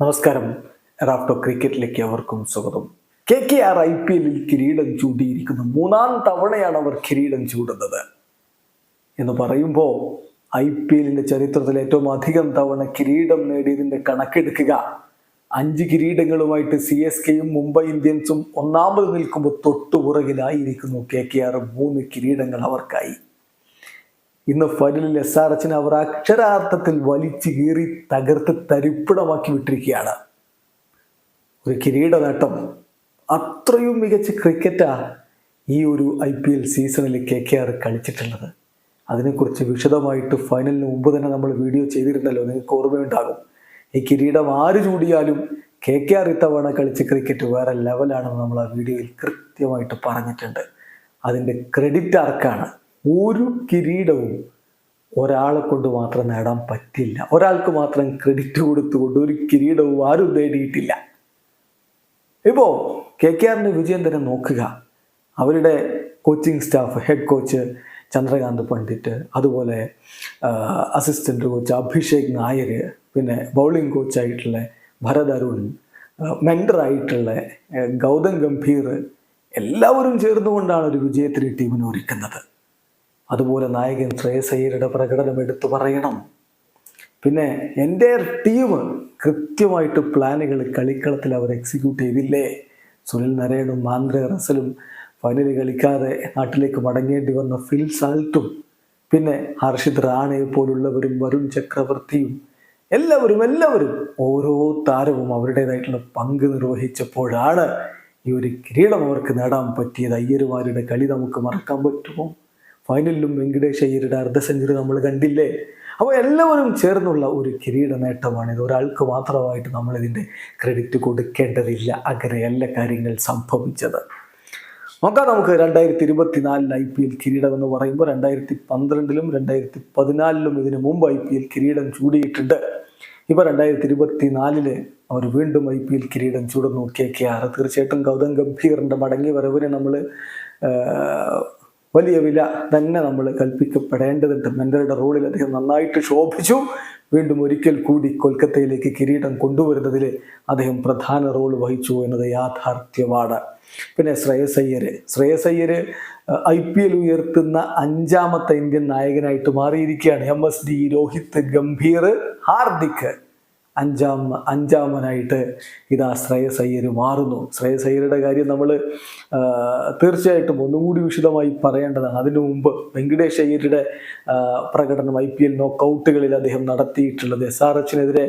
നമസ്കാരം. റാഫ്റ്റോ ക്രിക്കറ്റിലേക്ക് അവർക്കും സ്വാഗതം. K K R I P എല്ലിൽ കിരീടം ചൂടിയിരിക്കുന്നു മൂന്നാം തവണയാണ് അവർ കിരീടം ചൂടുന്നത് എന്ന് പറയുമ്പോൾ ഐ പി എല്ലിന്റെ ചരിത്രത്തിൽ ഏറ്റവും അധികം തവണ കിരീടം നേടിയതിന്റെ കണക്കെടുക്കുക. അഞ്ച് കിരീടങ്ങളുമായിട്ട് സി എസ് കെയും മുംബൈ ഇന്ത്യൻസും ഒന്നാമത് നിൽക്കുമ്പോൾ തൊട്ടുപുറകിലായിരിക്കുന്നു കെ കെ ആർ മൂന്ന് കിരീടങ്ങൾ അവർക്കായി. ഇന്ന് ഫൈനലിൽ എസ് ആർ എച്ചിനെ അവർ അക്ഷരാർത്ഥത്തിൽ വലിച്ചു കീറി തകർത്ത് തരിപ്പിടമാക്കി വിട്ടിരിക്കുകയാണ്. ഒരു കിരീട നേട്ടം അത്രയും മികച്ച ക്രിക്കറ്റാ ഈ ഒരു ഐ പി എൽ സീസണിൽ കെ കെ ആർ കളിച്ചിട്ടുള്ളത്. അതിനെക്കുറിച്ച് വിശദമായിട്ട് ഫൈനലിന് മുമ്പ് തന്നെ നമ്മൾ വീഡിയോ ചെയ്തിരുന്നല്ലോ നിങ്ങൾക്ക് ഓർമ്മയുണ്ടാകും. ഈ കിരീടം ആര് ചൂടിയാലും കെ കെ ആർ ഇത്തവണ കളിച്ച ക്രിക്കറ്റ് വേറെ ലെവലാണെന്ന് നമ്മൾ ആ വീഡിയോയിൽ കൃത്യമായിട്ട് പറഞ്ഞിട്ടുണ്ട്. അതിന്റെ ക്രെഡിറ്റ് ആർക്കാണ്? ഒരു കിരീടവും ഒരാളെ കൊണ്ട് മാത്രം നേടാൻ പറ്റില്ല. ഒരാൾക്ക് മാത്രം ക്രെഡിറ്റ് കൊടുത്തുകൊണ്ട് ഒരു കിരീടവും ആരും നേടിയിട്ടില്ല. ഇപ്പോൾ കെ കെ ആറിന്റെ വിജയം തന്നെ നോക്കുക. അവരുടെ coaching staff head coach Chandrakant Pandit അതുപോലെ അസിസ്റ്റന്റ് കോച്ച് അഭിഷേക് നായർ പിന്നെ ബൗളിംഗ് കോച്ചായിട്ടുള്ള ഭരത് അരുൺ മെൻഡറായിട്ടുള്ള ഗൗതം ഗംഭീർ എല്ലാവരും ചേർന്നുകൊണ്ടാണ് ഒരു വിജയത്തിന് ടീമിനെ ഒരുക്കുന്നത്. അതുപോലെ നായകൻ ശ്രേയസ് അയ്യരുടെ പ്രകടനം എടുത്തു പറയണം. പിന്നെ എന്റെ ടീം കൃത്യമായിട്ട് പ്ലാനുകൾ കളിക്കളത്തിൽ അവർ എക്സിക്യൂട്ട് ചെയ്തില്ലേ? സുനിൽ നരേണും മാന്ദ്ര റസലും ഫൈനൽ കളിക്കാതെ നാട്ടിലേക്ക് മടങ്ങേണ്ടി വന്ന ഫിൽ സാൽട്ടും പിന്നെ ഹർഷിത് റാണയെ പോലുള്ളവരും വരുൺ ചക്രവർത്തിയും എല്ലാവരും എല്ലാവരും ഓരോ താരവും അവരുടേതായിട്ടുള്ള പങ്ക് നിർവഹിച്ചപ്പോഴാണ് ഈ ഒരു കിരീടം അവർക്ക് നേടാൻ പറ്റിയത്. അയ്യരുമാരുടെ കളി നമുക്ക് മറക്കാൻ പറ്റുമോ? ഫൈനലിലും വെങ്കടേഷ് അയ്യരുടെ അർദ്ധ സെഞ്ചുറി നമ്മൾ കണ്ടില്ലേ? അപ്പോൾ എല്ലാവരും ചേർന്നുള്ള ഒരു കിരീട നേട്ടമാണ് ഇത്. ഒരാൾക്ക് മാത്രമായിട്ട് നമ്മളിതിന്റെ ക്രെഡിറ്റ് കൊടുക്കേണ്ടതില്ല. അങ്ങനെയല്ല കാര്യങ്ങൾ സംഭവിച്ചത്. നോക്കാം നമുക്ക് രണ്ടായിരത്തി ഇരുപത്തിനാലിൽ ഐ പി എൽ കിരീടം എന്ന് പറയുമ്പോൾ രണ്ടായിരത്തി പന്ത്രണ്ടിലും രണ്ടായിരത്തി പതിനാലിലും ഇതിനു മുമ്പ് ഐ പി എൽ കിരീടം ചൂടിയിട്ടുണ്ട്. ഇപ്പോൾ രണ്ടായിരത്തി ഇരുപത്തി നാലിൽ അവർ വീണ്ടും ഐ പി എൽ കിരീടം ചൂടുന്നു കെ കെ ആർ തീർച്ചയായിട്ടും ഗൗതം ഗംഭീറിന്റെ മടങ്ങി വരവിനെ നമ്മൾ വലിയ വില തന്നെ നമ്മൾ കൽപ്പിക്കപ്പെടേണ്ടതുണ്ട്. മെൻഡറുടെ റോളിൽ അദ്ദേഹം നന്നായിട്ട് ശോഭിച്ചു. വീണ്ടും ഒരിക്കൽ കൂടി കൊൽക്കത്തയിലേക്ക് കിരീടം കൊണ്ടുവരുന്നതിൽ അദ്ദേഹം പ്രധാന റോൾ വഹിച്ചു എന്നത് യാഥാർത്ഥ്യമാണ്. പിന്നെ Shreyas Iyer Shreyas Iyer I P L ഉയർത്തുന്ന അഞ്ചാമത്തെ ഇന്ത്യൻ നായകനായിട്ട് മാറിയിരിക്കുകയാണ്. M S D Rohit Gambhir Hardik. അഞ്ചാം അഞ്ചാമനായിട്ട് ഇതാ ശ്രേയസ് മാറുന്നു. ശ്രേയസ് അയ്യരുടെ കാര്യം നമ്മൾ തീർച്ചയായിട്ടും ഒന്നുകൂടി വിശദമായി പറയേണ്ടതാണ്. അതിനു മുമ്പ് വെങ്കടേഷ് അയ്യരുടെ പ്രകടനം ഐ പി എൽ നോക്കൗട്ടുകളിൽ അദ്ദേഹം നടത്തിയിട്ടുള്ളത്. എസ് ആർ എച്ചിനെതിരെ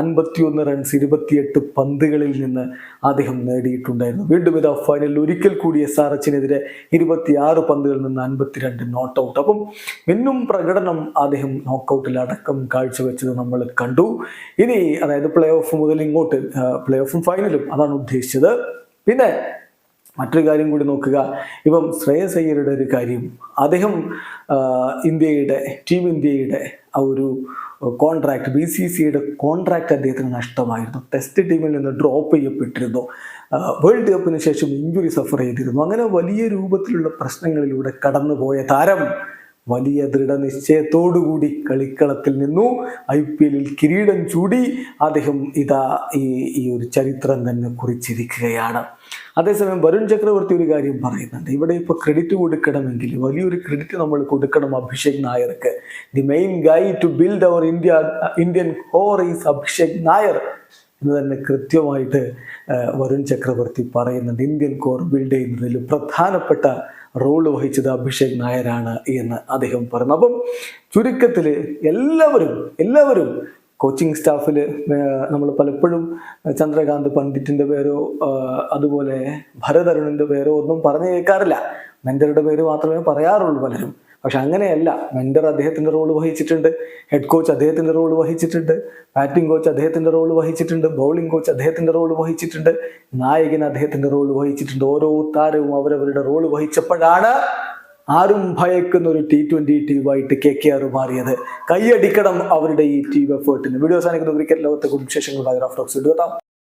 അൻപത്തിയൊന്ന് റൺസ് ഇരുപത്തിയെട്ട് പന്തുകളിൽ നിന്ന് അദ്ദേഹം നേടിയിട്ടുണ്ടായിരുന്നു. വീണ്ടും ഇതാ ഫൈനലിൽ ഒരിക്കൽ കൂടി എസ് ആർ എച്ചിനെതിരെ ഇരുപത്തിയാറ് പന്തുകളിൽ നിന്ന് അൻപത്തിരണ്ട് നോട്ട് ഔട്ട് അപ്പം മിന്നും പ്രകടനം അദ്ദേഹം നോക്കൗട്ടിൽ അടക്കം കാഴ്ചവെച്ചത് നമ്മൾ കണ്ടു. ഇനി അതായത് പ്ലേ ഓഫ് മുതൽ ഇങ്ങോട്ട് പ്ലേ ഓഫും ഫൈനലും അതാണ് ഉദ്ദേശിച്ചത്. പിന്നെ മറ്റൊരു കാര്യം കൂടി നോക്കുക. ഇപ്പം ശ്രേയസ് അയ്യരുടെ ഒരു കാര്യം അദ്ദേഹം ഇന്ത്യയുടെ ടീം ഇന്ത്യയുടെ ആ ഒരു കോൺട്രാക്ട് ബി സി സിയുടെ കോൺട്രാക്ട് അദ്ദേഹത്തിന് നഷ്ടമായിരുന്നു. ടെസ്റ്റ് ടീമിൽ നിന്ന് ഡ്രോപ്പ് ചെയ്യപ്പെട്ടിരുന്നു. വേൾഡ് കപ്പിന് ശേഷം ഇഞ്ചുറി സഫർ ചെയ്തിരുന്നു. അങ്ങനെ വലിയ രൂപത്തിലുള്ള പ്രശ്നങ്ങളിലൂടെ കടന്നുപോയ താരം വലിയ ദൃഢനിശ്ചയത്തോടുകൂടി കളിക്കളത്തിൽ നിന്നു. ഐ പി എല്ലിൽ കിരീടം ചൂടി അദ്ദേഹം ഇതാ ഈ ഈ ഒരു ചരിത്രം തന്നെ കുറിച്ചിരിക്കുകയാണ്. അതേസമയം വരുൺ ചക്രവർത്തി ഒരു കാര്യം പറയുന്നുണ്ട്. ഇവിടെ ഇപ്പോൾ ക്രെഡിറ്റ് കൊടുക്കണമെങ്കിൽ വലിയൊരു ക്രെഡിറ്റ് നമ്മൾ കൊടുക്കണം അഭിഷേക് നായർക്ക്. The main guy to build our India Indian core is Abhishek Nayar. എന്ന് തന്നെ കൃത്യമായിട്ട് വരുൺ ചക്രവർത്തി പറയുന്നുണ്ട് ഇന്ത്യൻ കോർ ബിൽഡ് ചെയ്യുന്നതിൽ പ്രധാനപ്പെട്ട റോൾ വഹിച്ചത് അഭിഷേക് നായരാണ് എന്ന് അദ്ദേഹം പറഞ്ഞു അപ്പം ചുരുക്കത്തിൽ എല്ലാവരും എല്ലാവരും കോച്ചിങ് സ്റ്റാഫിൽ നമ്മൾ പലപ്പോഴും ചന്ദ്രകാന്ത് പണ്ഡിറ്റിന്റെ പേരോ അതുപോലെ ഭരതരുണിന്റെ പേരോ ഒന്നും പറഞ്ഞു കേൾക്കാറില്ല. മെന്ററുടെ പേര് മാത്രമേ പറയാറുള്ളൂ പലരും. പക്ഷെ അങ്ങനെയല്ല മെൻഡർ അദ്ദേഹത്തിന്റെ റോൾ വഹിച്ചിട്ടുണ്ട് ഹെഡ് കോച്ച് അദ്ദേഹത്തിന്റെ റോൾ വഹിച്ചിട്ടുണ്ട് ബാറ്റിംഗ് കോച്ച് അദ്ദേഹത്തിന്റെ റോൾ വഹിച്ചിട്ടുണ്ട് ബൗളിംഗ് കോച്ച് അദ്ദേഹത്തിന്റെ റോൾ വഹിച്ചിട്ടുണ്ട് നായകൻ അദ്ദേഹത്തിന്റെ റോൾ വഹിച്ചിട്ടുണ്ട്. ഓരോ താരവും അവരവരുടെ റോൾ വഹിച്ചപ്പോഴാണ് ആരും ഭയക്കുന്ന ഒരു ടി ട്വന്റി ടീമായിട്ട് കെ കെ ആർ മാറിയത്. കൈയടിക്കണം അവരുടെ ഈ ടീം എഫേർട്ടിന് വീഡിയോ സാധിക്കുന്ന ക്രിക്കറ്റ് ലോകത്തെ റഫ് ടോക്സ് എടുത്താം